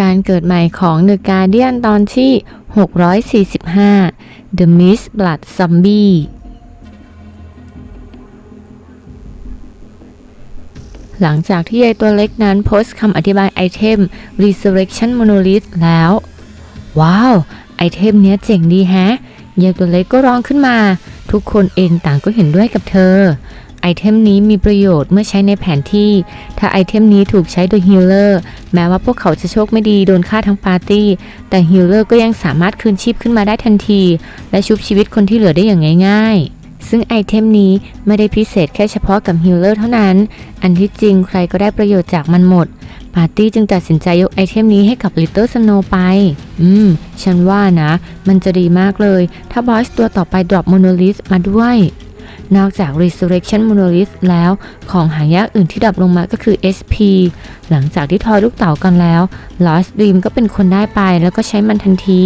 การเกิดใหม่ของ The Guardian ตอนที่ 645 The Miss Blood Zombie หลังจากที่ยายตัวเล็กนั้นโพสต์คำอธิบายไอเทม Resurrection Monolith แล้ว ว้าว ไอเทมเนี้ยเจ๋งดีแฮะยายตัวเล็กก็ร้องขึ้นมา ทุกคนเองต่างก็เห็นด้วยกับเธอไอ เทมนี้มีประโยชน์เมื่อใช้ในแผนที่ ถ้าไอเทมนี้ถูกใช้โดยฮิลเลอร์แม้ว่าพวกเขาจะโชคไม่ดีโดนฆ่าทั้งปาร์ตี้ แต่ฮิลเลอร์ก็ยังสามารถคืนชีพขึ้นมาได้ทันที และชุบชีวิตคนที่เหลือได้อย่างง่าย ๆซึ่งไอเทมนี้ไม่ได้พิเศษแค่เฉพาะกับฮิลเลอร์เท่านั้น อันที่จริงใครก็ได้ประโยชน์จากมันหมด ปาร์ตี้จึงตัดสินใจยกไอเทมนี้ให้กับลิตเติ้ลสโนไป อืม ฉันว่านะ มันจะดีมากเลย ถ้าบอสตัวต่อไปดรอปโมโนลิสมาด้วย นอกจาก Resurrection Monolith แล้วของหายากอื่นที่ดับลงมาก็คือ SP หลังจากที่ทอยลูกเต๋ากันแล้ว Lost Dream ก็เป็นคนได้ไปแล้วก็ใช้มันทันที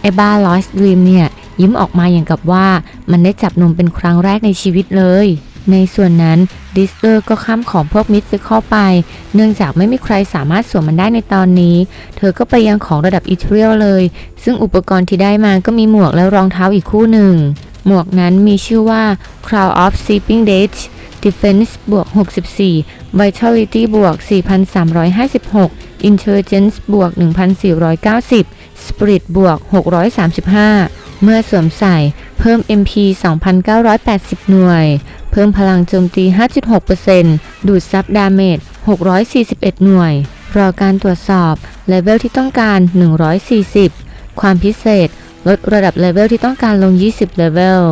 ไอ้บ้า Lost Dream เนี่ยยิ้มออกมาอย่างกับว่ามันได้จับนมเป็นครั้งแรกในชีวิตเลย ในส่วนนั้นดิสเ e อร์ก็ข้ามของพวกมิดซิคอไป เนื่องจากไม่มีใครสามารถสวมมันได้ในตอนนี้ เธอก็ไปยังของระดับอีเรียลเลย ซึ่งอุปกรณ์ที่ได้มาก็มีหมวกและรองเท้าอีกคู่หนึ่ง หมวกนั้นมีชื่อว่า Crown of Sleeping Dead Defense บวก 64 Vitality บวก 4,356 Intelligence บวก 1,490 Spirit บวก 635 เมื่อสวมใส่เพิ่ม MP 2,980 หน่วย เพิ่มพลังโจมตี 5.6%ดูดซับดาเมจ 641 หน่วย รอการตรวจสอบ เลเวลที่ต้องการ 140 ความพิเศษ ลดระดับเลเวลที่ต้องการลง 20 เลเวล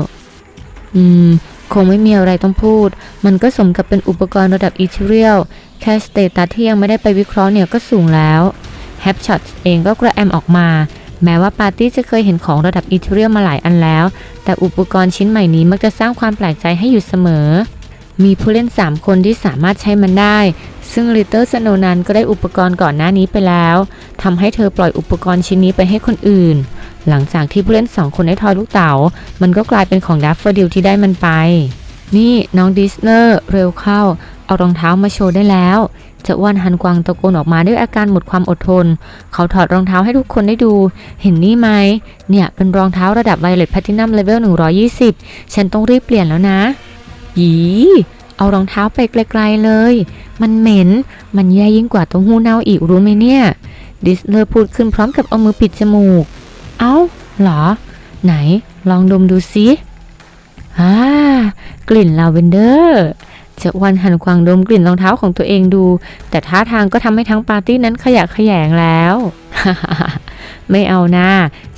อืม คงไม่มีอะไรต้องพูด มันก็สมกับเป็นอุปกรณ์ระดับอีเทเรียล แค่สเตตัสที่ยังไม่ได้ไปวิเคราะห์เนี่ยก็สูงแล้วแฮปช็อตเองก็กระแอมออกมา แม้ว่าปาร์ตี้จะเคยเห็นของระดับอีเทเรียลมาหลายอันแล้ว แต่อุปกรณ์ชิ้นใหม่นี้มักจะสร้างความแปลกใจให้อยู่เสมอ มีผู้เล่น 3 คนที่สามารถใช้มันได้ ซึ่งลิตเติ้ลสโนนันก็ได้อุปกรณ์ก่อนหน้านี้ไปแล้วทำให้เธอปล่อยอุปกรณ์ชิ้นนี้ไปให้คนอื่น หลังจากที่ผู้เล่น 2 คนได้ทอยลูกเต๋า มันก็กลายเป็นของดัฟเฟอร์ดิลที่ได้มันไป นี่น้องดิสเนอร์เร็วเข้า เอารองเท้ามาโชว์ได้แล้วจะอ้วนฮันกวางตะโกนออกมาด้วยอาการหมดความอดทน เขาถอดรองเท้าให้ทุกคนได้ดู เห็นนี่ไหม เนี่ยเป็นรองเท้าระดับไวเลตแพทินัมเลเวล120 ฉันต้องรีบเปลี่ยนแล้วนะ หีเอารองเท้าไปไกลๆเลย มันเหม็น มันแย่ยิ่งกว่าเต้าหู้เน่าอีกรู้ไหมเนี่ย ดิสเลอร์พูดขึ้นพร้อมกับเอามือปิดจมูก เอ้าหรอ ไหนลองดมดูสิอ่ากลิ่นลาเวนเดอร์จะวันหันควางดมกลิ่นรองเท้าของตัวเองดู แต่ท่าทางก็ทำให้ทั้งปาร์ตี้นั้นขยะแขยงแล้ว ไม่เอานะ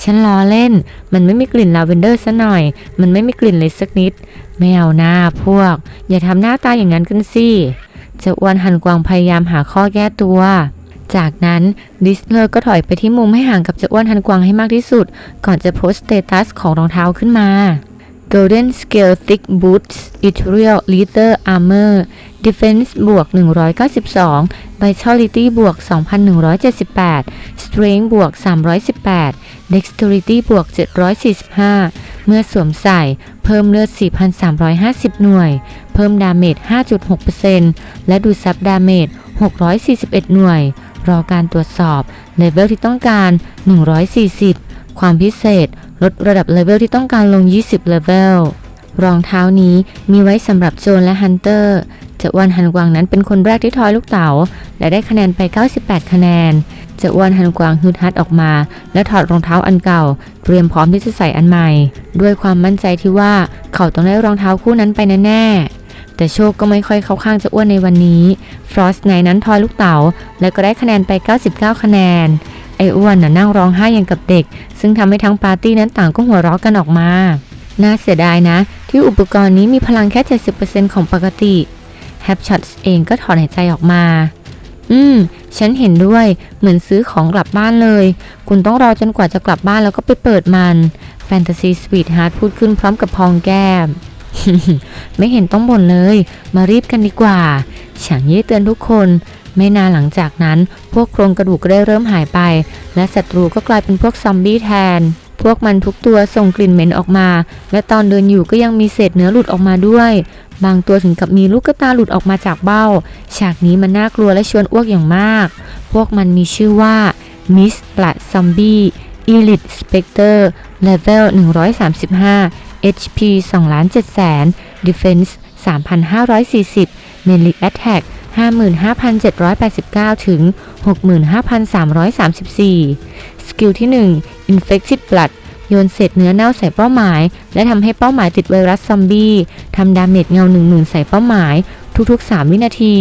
ฉันล้อเล่น มันไม่มีกลิ่นลาเวนเดอร์ซะหน่อย มันไม่มีกลิ่นเลยสักนิด ไม่เอาหน้าพวก อย่าทำหน้าตาอย่างนั้นกันสิจะอ้วนหันกวางพยายามหาข้อแก้ตัว จากนั้นดิสเลอร์ก็ถอยไปที่มุมให้ห่างกับจะอ้วนหันกวางให้มากที่สุด ก่อนจะโพสต์สเตตัสของรองเท้าขึ้นมา Golden Scale Thick Boots Ethereal Leather Armor Defense บวก 192 Vitality บวก 2,178 Strength บวก 318 Dexterity บวก 745 เมื่อสวมใส่ เพิ่มเลือด 4,350 หน่วย เพิ่มดาเมจ 5.6%และดูดซับดาเมจ 641 หน่วย รอการตรวจสอบ เลเวลที่ต้องการ 140 ความพิเศษ ลดระดับเลเวลที่ต้องการลง 20 เลเวล รองเท้านี้มีไว้สำหรับโจรและฮันเตอร์เจาวันฮันกวางนั้นเป็นคนแรกที่ทอยลูกเต๋าและได้คะแนนไป 98 คะแนนเจาวันฮันกวางฮึดฮัดออกมา และถอดรองเท้าอันเก่า เตรียมพร้อมที่จะใส่อันใหม่ ด้วยความมั่นใจที่ว่าเขาต้องได้รองเท้าคู่นั้นไปแน่ๆแต่โชคก็ไม่ค่อยเข้าข้างเจะอ้วนในวันนี้ ฟรอสไนนั้นทอยลูกเต๋าและก็ได้คะแนนไป 99 คะแนน อ้อ้วนน่ะนั่งร้องไห้อย่างกับเด็ก ซึ่งทำให้ทั้งปาร์ตี้นั้นต่างก็หัวเราะกันออกมา น่าเสียดายนะ ที่อุปกรณ์นี้มีพลังแค่ 70%ของปกติแฮปช็อตเองก็ถอนหายใจออกมา อืม ฉันเห็นด้วย เหมือนซื้อของกลับบ้านเลย คุณต้องรอจนกว่าจะกลับบ้านแล้วก็ไปเปิดมัน แฟนตาซีสวีทฮาร์ดพูดขึ้นพร้อมกับพองแก้ม ไม่เห็นต้องบ่นเลย มารีบกันดีกว่าฉางเย่เตือนทุกคน ไม่นานหลังจากนั้น พวกโครงกระดูกก็ได้เริ่มหายไป และศัตรูก็กลายเป็นพวกซอมบี้แทน พวกมันทุกตัวส่งกลิ่นเหม็นออกมา และตอนเดินอยู่ก็ยังมีเศษเนื้อหลุดออกมาด้วย บางตัวถึงกับมีลูกตาหลุดออกมาจากเบ้า ฉากนี้มันน่ากลัวและชวนอ้วกอย่างมาก พวกมันมีชื่อว่า Miss ปลัดซอมบี้ Elite Spectre Level 135 HP 2ล้าน7แสน Defense 3,540 Melee Attack 55,789 ถึง 65,334 สกิลที่ 1 Infected Blood โยนเศษเนื้อเน่าใส่เป้าหมาย และทำให้เป้าหมายติดไวรัสซอมบี้ทำดาเมจเงา 10,000 ใส่เป้าหมาย ทุกๆ 3 วินาที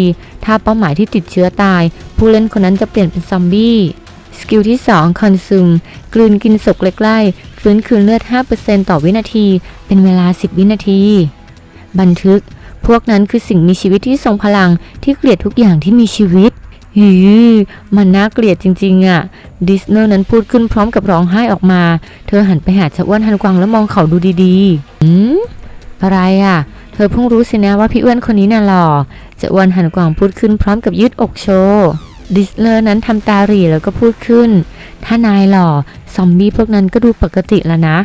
ถ้าเป้าหมายที่ติดเชื้อตาย ผู้เล่นคนนั้นจะเปลี่ยนเป็นซอมบี้สกิลที่ 2 Consume กลืนกินศพใกล้ๆฟื้นคืนเลือด 5%ต่อวินาที เป็นเวลา 10 วินาที บันทึก พวกนั้นคือสิ่งมีชีวิตที่ทรงพลังที่เกลียดทุกอย่างที่มีชีวิตฮือมันน่าเกลียดจริงๆอะ่ะ ดิสเนอร์นั้นพูดขึ้นพร้อมกับร้องไห้ออกมา เธอหันไปหาเจ้าอ้วนฮันกวางแล้วมองเขาดูดีๆ อืม อะไรอะ่ะ เธอเพิ่งรู้สินะว่าพี่อ้วนคนนี้น่ะหล่อเจ้าอ้วนหันกวางพูดขึ้นพร้อมกับยืดอกโชว์ ดิสเนอร์นั้นทำตาหรี่แล้วก็พูดขึ้น ถ้านายหล่อ ซอมบี้พวกนั้นก็ดูปกติแล้วนะ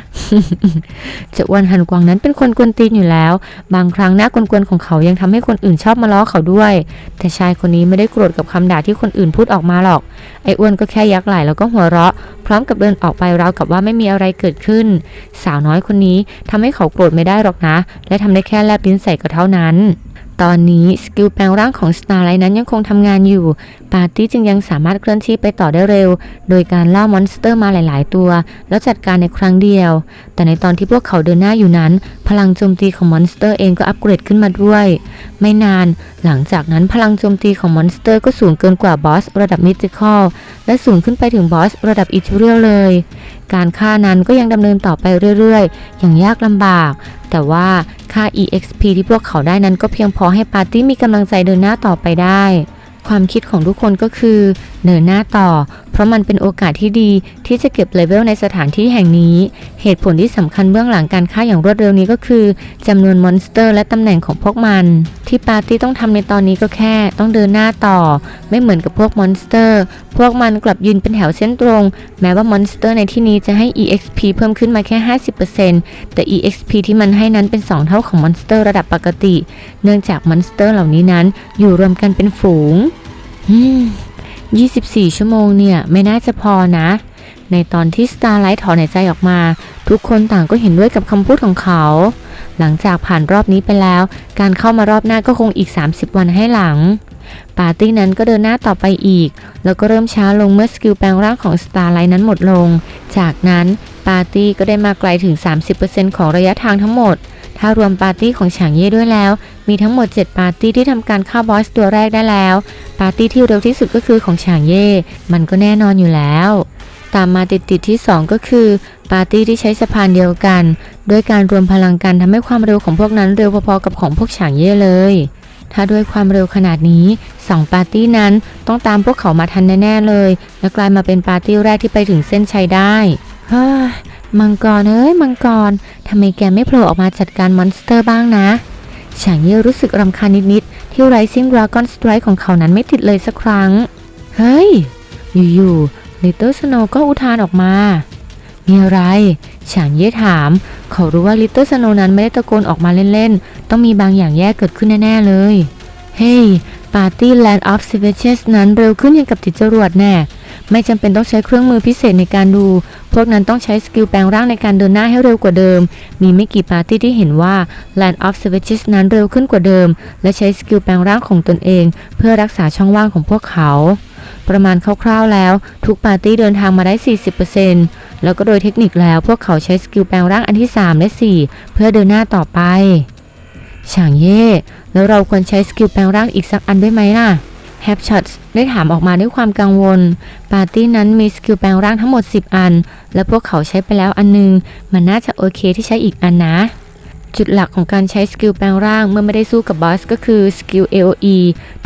เจ้าอ้วนหันกวางนั้นเป็นคนกวนตีนอยู่แล้ว บางครั้งหน้ากวนๆของเขายังทำให้คนอื่นชอบมาล้อเขาด้วย แต่ชายคนนี้ไม่ได้โกรธกับคำด่าที่คนอื่นพูดออกมาหรอก ไอ้อ้วนก็แค่ยักไหล่แล้วก็หัวเราะ พร้อมกับเดินออกไปราวกับว่าไม่มีอะไรเกิดขึ้น สาวน้อยคนนี้ทำให้เขาโกรธไม่ได้หรอกนะ และทำได้แค่แลบลิ้นใส่ก็เท่านั้น ตอนนี้สกิลแปลงร่างของสตาร์ไลท์นั้นยังคงทำงานอยู่ ปาร์ตี้จึงยังสามารถเคลื่อนที่ไปต่อได้เร็ว โดยการล่ามอนสเตอร์มาหลาย ๆ ตัว แล้วจัดการในครั้งเดียว แต่ในตอนที่พวกเขาเดินหน้าอยู่นั้น พลังโจมตีของมอนสเตอร์เองก็อัปเกรดขึ้นมาด้วย ไม่นาน หลังจากนั้นพลังโจมตีของมอนสเตอร์ก็สูงเกินกว่าบอสระดับมิติคอลและสูงขึ้นไปถึงบอสระดับอิทเรียลเลยการฆ่านั้นก็ยังดำเนินต่อไปเรื่อยๆ อย่างยากลำบาก แต่ว่าค่า EXP ที่พวกเขาได้นั้นก็เพียงพอให้ปาร์ตี้มีกำลังใจเดินหน้าต่อไปได้ ความคิดของทุกคนก็คือเดินหน้าต่อ เพราะมันเป็นโอกาสที่ดีที่จะเก็บเลเวลในสถานที่แห่งนี้ เหตุผลที่สำคัญเบื้องหลังการฆ่าอย่างรวดเร็วนี้ก็คือจำนวนมอนสเตอร์ และตำแหน่งของพวกมัน ที่ปาร์ตี้ต้องทำในตอนนี้ก็แค่ ต้องเดินหน้าต่อ ไม่เหมือนกับพวกมอนสเตอร์ พวกมันกลับยืนเป็นแถวเส้นตรง แม้ว่ามอนสเตอร์ในที่นี้จะให้ EXP เพิ่มขึ้นมาแค่ 50%แต่ EXP ที่มันให้นั้นเป็น 2 เท่าของมอนสเตอร์ระดับปกติ เนื่องจากมอนสเตอร์เหล่านี้นั้นอยู่รวมกันเป็นฝูง 24 ชั่วโมงเนี่ย ไม่น่าจะพอนะ ในตอนที่ Starlight ถอนหายใจออกมา ทุกคนต่างก็เห็นด้วยกับคำพูดของเขา หลังจากผ่านรอบนี้ไปแล้ว การเข้ามารอบหน้าก็คงอีก 30 วันให้หลัง ปาร์ตี้นั้นก็เดินหน้าต่อไปอีก แล้วก็เริ่มช้าลงเมื่อสกิลแปลงร่างของ Starlight นั้นหมดลง จากนั้นปาร์ตี้ก็ได้มาไกลถึง 30%ของระยะทางทั้งหมด ถ้ารวมปาร์ตี้ของฉางเย่ด้วยแล้ว มีทั้งหมด 7 ปาร์ตี้ที่ทำการฆ่าบอสตัวแรกได้แล้ว ปาร์ตี้ที่เร็วที่สุดก็คือของฉางเย่ มันก็แน่นอนอยู่แล้ว ตามมาติดๆที่ 2 ก็คือ ปาร์ตี้ที่ใช้สะพานเดียวกันด้วยการรวมพลังกันทำให้ความเร็วของพวกนั้นเร็วพอๆกับของพวกฉางเย่เลย ถ้าด้วยความเร็วขนาดนี้สองปาร์ตี้นั้นต้องตามพวกเขามาทันแน่ๆเลย และกลายมาเป็นปาร์ตี้แรกที่ไปถึงเส้นชัยได้เฮ้ย มังกรเอ้ยมังกรทำไมแกไม่โผล่ออกมาจัดการมอนสเตอร์บ้างนะฉางเย่รู้สึกรำคาญนิดๆที่ Rising Dragon Strike ของเขานั้นไม่ติดเลยสักครั้ง เฮ้ย อยู่ๆ Little Snow ก็อุทานออกมา มีอะไรฉางเย่ถาม เขารู้ว่า Little Snow นั้นไม่ได้ตะโกนออกมาเล่นๆ ต้องมีบางอย่างแย่เกิดขึ้นแน่ๆเลย เฮ้ยปาร์ตี้ Land of Savages นั้นเร็วขึ้นอย่างกับติดจรวดแน่ ไม่จำเป็นต้องใช้เครื่องมือพิเศษในการดู พวกนั้นต้องใช้สกิลแปลงร่างในการเดินหน้าให้เร็วกว่าเดิม มีไม่กี่ปาร์ตี้ที่เห็นว่า Land of Savages นั้นเร็วขึ้นกว่าเดิม และใช้สกิลแปลงร่างของตนเอง เพื่อรักษาช่องว่างของพวกเขา ประมาณคร่าวๆแล้ว ทุกปาร์ตี้เดินทางมาได้ 40%แล้วก็โดยเทคนิคแล้วพวกเขาใช้สกิลแปลงร่างอันที่ 3 และ 4 เพื่อเดินหน้าต่อไปฉางเย่แล้วเราควรใช้สกิลแปลงร่างอีกสักอันด้วยไหมล่ะ แฮปช็อตได้ถามออกมาด้วยความกังวล ปาร์ตี้นั้นมีสกิลแปลงร่างทั้งหมด 10 อัน และพวกเขาใช้ไปแล้วอันนึง มันน่าจะโอเคที่ใช้อีกอันนะ จุดหลักของการใช้สกิลแปลงร่างเมื่อไม่ได้สู้กับบอสก็คือสกิล AOE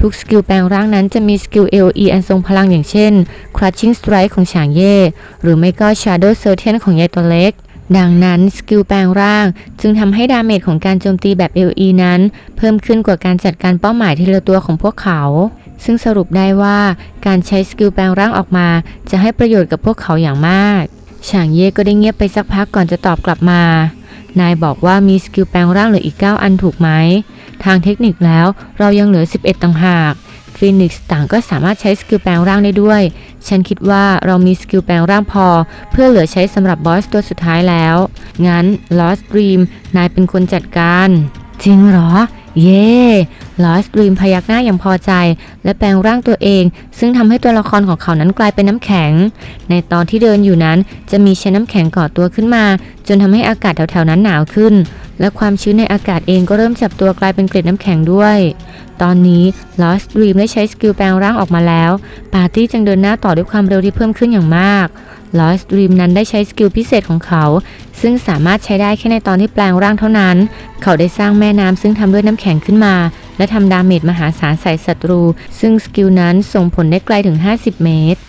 ทุกสกิลแปลงร่างนั้นจะมีสกิล AOE อันทรงพลังอย่างเช่น Crushing Strike ของฉางเย่ หรือไม่ก็ Shadow Certain ของยายตัวเล็กดังนั้นสกิลแปลงร่างจึงทำให้ดาเมจของการโจมตีแบบ AOE นั้น เพิ่มขึ้นกว่าการจัดการเป้าหมายทีละตัวของพวกเขา ซึ่งสรุปได้ว่าการใช้สกิลแปลงร่างออกมา จะให้ประโยชน์กับพวกเขาอย่างมากฉางเย่ก็ได้เงียบไปสักพักก่อนจะตอบกลับมา นายบอกว่ามีสกิลแปลงร่างเหลืออีก 9 อันถูกไหม ทางเทคนิคแล้วเรายังเหลือ 11 ต่างหากฟีนิกซ์ต่างก็สามารถใช้สกิลแปลงร่างได้ด้วย ฉันคิดว่าเรามีสกิลแปลงร่างพอ เพื่อเหลือใช้สำหรับบอสตัวสุดท้ายแล้ว งั้น Lost Dream นายเป็นคนจัดการ จริงเหรอ เย่ Lost Dream พยักหน้าอย่างพอใจ และแปลงร่างตัวเอง ซึ่งทำให้ตัวละครของเขานั้นกลายเป็นน้ำแข็ง ในตอนที่เดินอยู่นั้น จะมีชั้นน้ำแข็งก่อตัวขึ้นมา จนทำให้อากาศแถวๆนั้นหนาวขึ้น และความชื้นในอากาศเองก็เริ่มจับตัวกลายเป็นเกล็ดน้ำแข็งด้วย ตอนนี้ Lost Dream ได้ใช้สกิลแปลงร่างออกมาแล้ว ปาร์ตี้จึงเดินหน้าต่อด้วยความเร็วที่เพิ่มขึ้นอย่างมาก Lost Dream นั้นได้ใช้สกิลพิเศษของเขา ซึ่งสามารถใช้ได้แค่ในตอนที่แปลงร่างเท่านั้น เขาได้สร้างแม่น้ำซึ่งทำด้วยน้ำแข็งขึ้นมา และทำดาเมจมหาศาลใส่ศัตรู ซึ่งสกิลนั้นส่งผลได้ไกลถึง 50 เมตร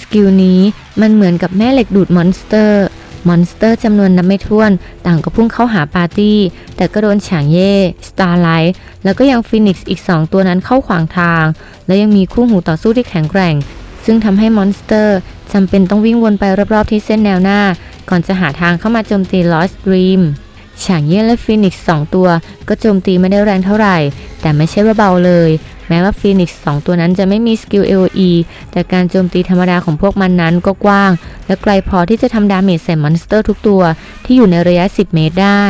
สกิลนี้มันเหมือนกับแม่เหล็กดูดมอนสเตอร์มอนสเตอร์จำนวนนับไม่ถ้วน ต่างก็พุ่งเข้าหาปาร์ตี้ แต่ก็โดนฉางเย่สตาร์ไลท์แล้วก็ยังฟินิกซ์อีก 2 ตัวนั้นเข้าขวางทาง และยังมีคู่หูต่อสู้ที่แข็งแกร่ง ซึ่งทำให้มอนสเตอร์จำเป็นต้องวิ่งวนไปรอบๆที่เส้นแนวหน้า ก่อนจะหาทางเข้ามาโจมตี Lost Dream ฉางเย่และฟินิกซ์2ตัว ก็โจมตีไม่ได้แรงเท่าไหร่ แต่ไม่ใช่ว่าเบาเลย แม้ว่าฟินิกซ์2ตัวนั้นจะไม่มีสกิล AOE แต่การโจมตีธรรมดาของพวกมันนั้นก็กว้าง และไกลพอที่จะทำดาเมจใส่มอนสเตอร์ทุกตัว ที่อยู่ในระยะ 10 เมตรได้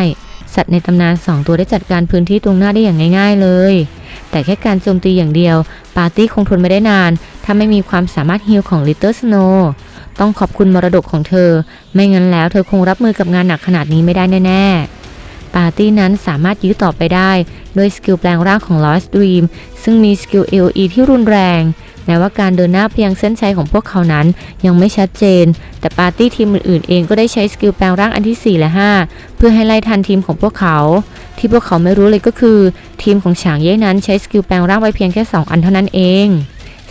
สัตว์ในตำนาน 2 ตัวได้จัดการพื้นที่ตรงหน้าได้อย่างง่าย ๆ เลย แต่แค่การโจมตีอย่างเดียว ปาร์ตี้คงทนไม่ได้นาน ถ้าไม่มีความสามารถฮิลของลิตเติ้ลสโน ต้องขอบคุณมรดกของเธอ ไม่งั้นแล้วเธอคงรับมือกับงานหนักขนาดนี้ไม่ได้แน่ๆ ปาร์ตี้นั้นสามารถยื้อต่อไปได้ ด้วยสกิลแปลงร่างของ Lost Dream ซึ่งมีสกิล AOE ที่รุนแรงแม้ว่าการเดินหน้าเพียงเส้นชัยของพวกเขานั้นยังไม่ชัดเจน แต่ปาร์ตี้ทีมอื่นๆเองก็ได้ใช้สกิลแปลงร่างอันที่ 4 และ 5 เพื่อให้ไล่ทันทีมของพวกเขา ที่พวกเขาไม่รู้เลยก็คือ ทีมของฉางเย่นั้นใช้สกิลแปลงร่างไปเพียงแค่ 2 อันเท่านั้นเอง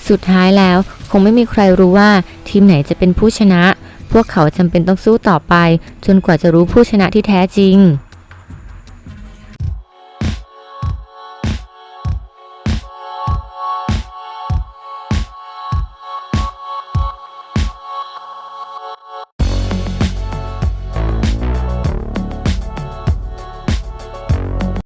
สุดท้ายแล้วคงไม่มีใครรู้ว่าทีมไหนจะเป็นผู้ชนะ พวกเขาจำเป็นต้องสู้ต่อไป จนกว่าจะรู้ผู้ชนะที่แท้จริง